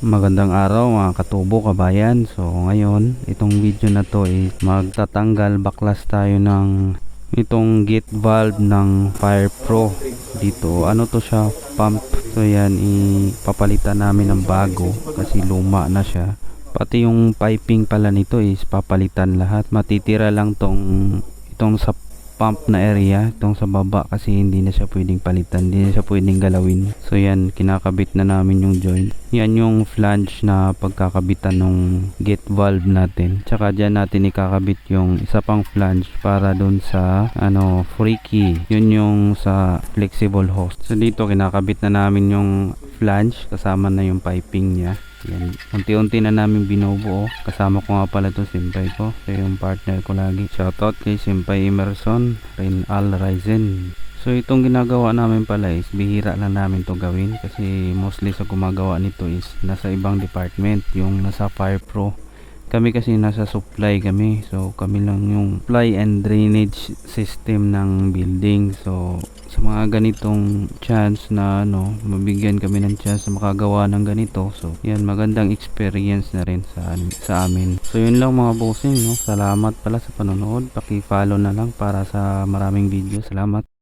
Magandang araw mga katubo kabayan. So ngayon, itong video na to is magtatanggal baklas tayo ng itong gate valve ng Fire Pro dito. Ano to siya? Pump. So yan, ipapalitan namin ng bago kasi luma na siya. Pati yung piping pala nito is papalitan lahat. Matitira lang tong itong sa pump na area itong sa baba kasi hindi na siya pwedeng palitan hindi na siya pwedeng galawin. So yan kinakabit na namin yung joint. Yan yung flange na pagkakabitan ng gate valve natin. Tsaka dyan natin ikakabit yung isa pang flange para dun sa ano freaky. Yun yung sa flexible hose. So dito kinakabit na namin yung flange kasama na yung piping niya yan. Unti-unti na namin binubuo. Kasama ko nga pala to simpay ko. Siya yung partner ko lagi. Shoutout kay Simpay Emerson, Rin Al Ryzen. So itong ginagawa namin pala is bihira lang namin to gawin kasi mostly sa gumagawa nito is nasa ibang department yung nasa Fire Pro kami kasi nasa supply kami. So kami lang yung supply and drainage system ng building. So sa mga ganitong chance na ano mabigyan kami ng chance na makagawa ng ganito. So yan magandang experience na rin sa, sa amin. So yun lang mga bossing no? Salamat pala sa panonood. Paki follow na lang para sa maraming video. Salamat